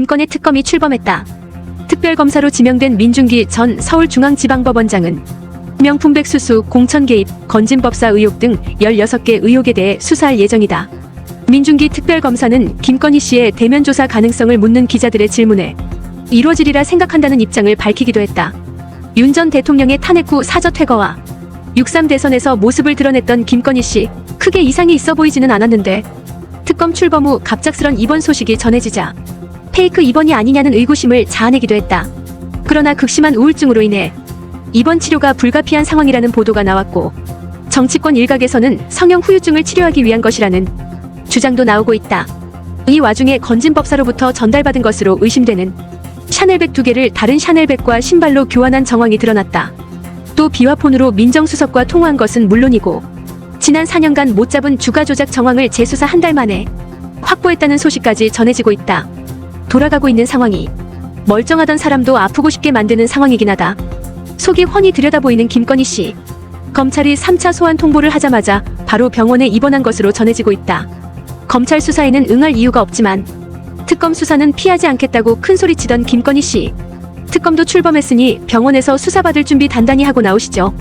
김건희 특검이 출범했다. 특별검사로 지명된 민중기 전 서울중앙지방법원장은 명품백 수수, 공천 개입, 건진법사 의혹 등 16개 의혹에 대해 수사할 예정이다. 민중기 특별검사는 김건희 씨의 대면 조사 가능성을 묻는 기자들의 질문에 이루어지리라 생각한다는 입장을 밝히기도 했다. 윤 전 대통령의 탄핵 후 사저 퇴거와 6.3 대선에서 모습을 드러냈던 김건희 씨, 크게 이상이 있어 보이지는 않았는데 특검 출범 후 갑작스런 입원 소식이 전해지자 페이크 입원이 아니냐는 의구심을 자아내기도 했다. 그러나 극심한 우울증으로 인해 입원 치료가 불가피한 상황이라는 보도가 나왔고 정치권 일각에서는 성형 후유증을 치료하기 위한 것이라는 주장도 나오고 있다. 이 와중에 건진법사로부터 전달받은 것으로 의심되는 샤넬백 두 개를 다른 샤넬백과 신발로 교환한 정황이 드러났다. 또 비화폰으로 민정수석과 통화한 것은 물론이고 지난 4년간 못 잡은 주가 조작 정황을 재수사 한 달 만에 확보했다는 소식까지 전해지고 있다. 돌아가고 있는 상황이 멀쩡하던 사람도 아프고 싶게 만드는 상황이긴 하다. 속이 훤히 들여다보이는 김건희 씨. 검찰이 3차 소환 통보를 하자마자 바로 병원에 입원한 것으로 전해지고 있다. 검찰 수사에는 응할 이유가 없지만 특검 수사는 피하지 않겠다고 큰 소리치던 김건희 씨. 특검도 출범했으니 병원에서 수사받을 준비 단단히 하고 나오시죠.